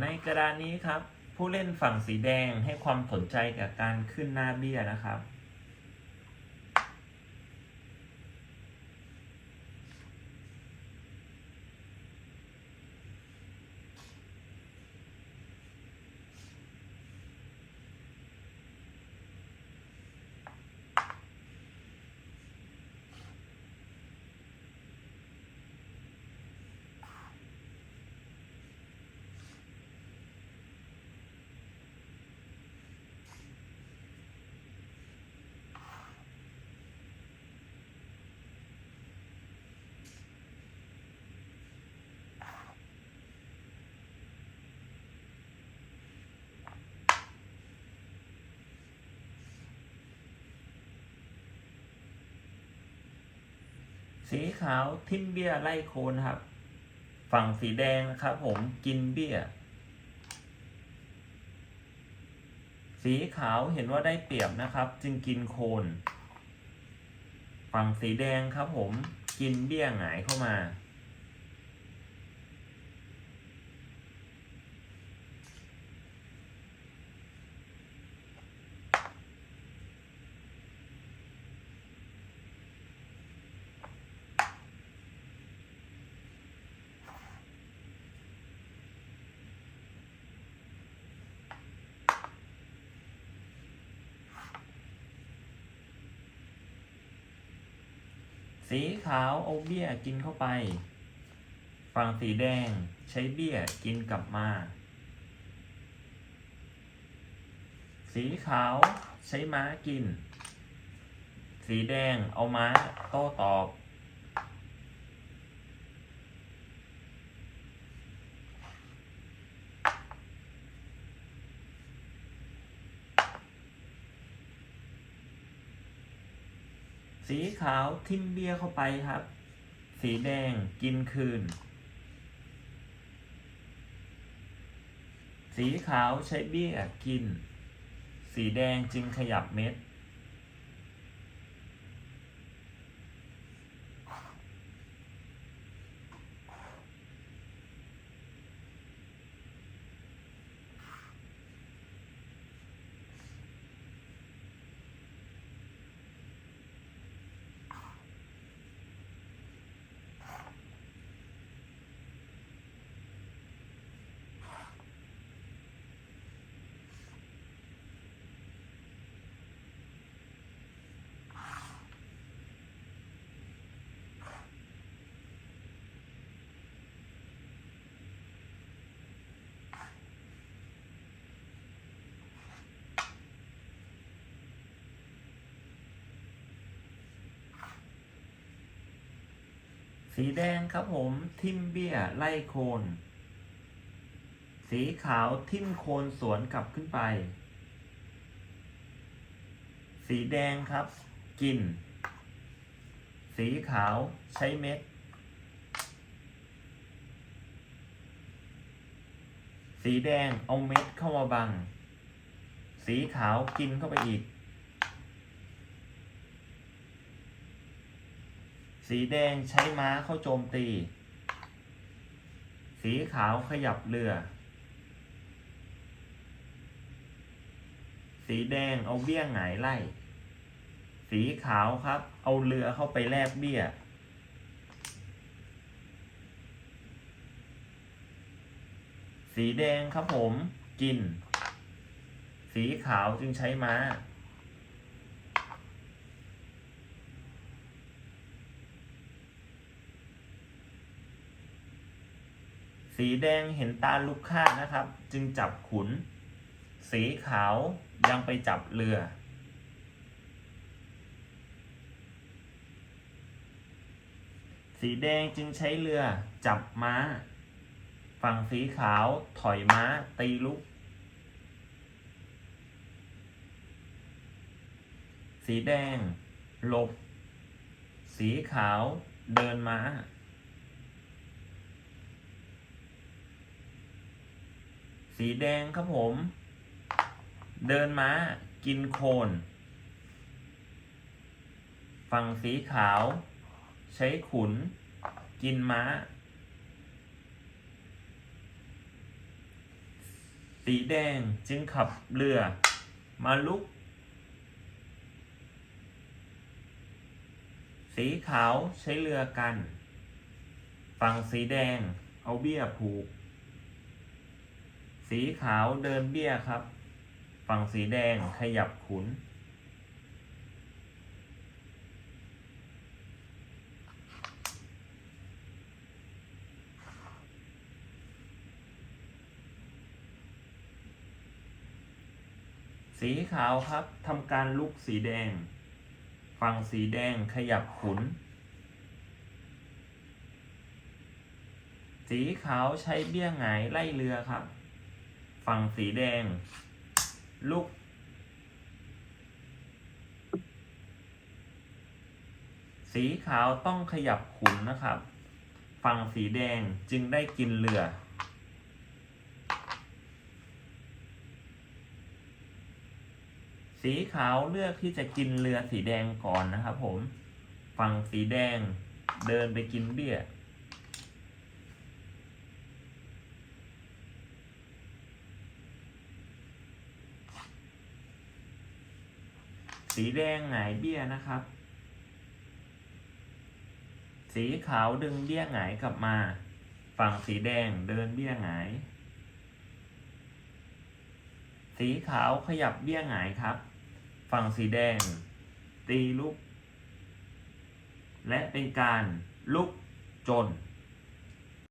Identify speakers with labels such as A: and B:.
A: ในกระดานนี้ครับ ผู้เล่นฝั่งสีแดงให้ความสนใจกับการขึ้นหน้าเบี้ยนะครับ สีขาวทิมเบี้ยไล่โคนครับ ฝั่งสีแดงนะครับผมกินเบี้ย สีขาวเห็นว่าได้เปรียบนะครับ จึงกินโคน ฝั่งสีแดงครับผมกินเบี้ยหงายเข้ามา สีขาวเอาเบี้ยกินเข้าไป ฝั่งสีแดงใช้เบี้ยกินกลับมา สีขาวใช้ม้ากิน สีแดงเอาม้าโต้ตอบ สีขาวทิมเบี้ยเข้าไปครับ สีแดงกินคืน สีขาวใช้เบี้ยกิน สีแดงจึงขยับเม็ด สีแดงครับผมทิมเบี้ยไล่โคน สีขาวทิมโคนสวนกลับขึ้นไป สีแดงครับ กิน สีขาวใช้เม็ด สีแดงเอาเม็ดเข้ามาบัง สีขาวกินเข้าไปอีก สีแดงใช้ม้าเข้าโจมตี สีขาวขยับเรือ สีแดงเอาเบี้ยงหงายไล่ สีขาวครับ เอาเรือเข้าไปแลกเบี้ย สีแดงครับผมกิน สีขาวจึงใช้ม้า สีแดงเห็นตาลูกค้านะครับ จึงจับขุน สีขาวยังไปจับเรือ สีแดงจึงใช้เรือจับม้า ฝั่งสีขาวถอยม้าตีลุก สีแดงหลบ สีขาวเดินม้า สีแดงครับผม เดินม้า กินโคน ฝั่งสีขาว ใช้ขุน กินม้า สีแดงจึงขับเรือ มาลุก สีขาวใช้เรือกัน ฝั่งสีแดงเอาเบี้ยผูก สีขาวเดินเบี้ยครับ ฝั่งสีแดงขยับขุน สีขาวครับทำการลุกสีแดง ฝั่งสีแดงขยับขุน สีขาวใช้เบี้ยหงายไล่เรือครับ ฝั่งสีแดง ลุก สีขาวต้องขยับขุนนะครับ ฝั่งสีแดงจึงได้กินเรือ สีขาวเลือกที่จะกินเรือสีแดงก่อนนะครับผม ฝั่งสีแดงเดินไปกินเบี้ย สีแดงหงายเบี้ยนะครับ สีขาวดึงเบี้ยหงายกลับมา ฝั่งสีแดงเดินเบี้ยหงาย สีขาวขยับเบี้ยหงายครับ ฝั่งสีแดง ตีลุก และเป็นการลุกจน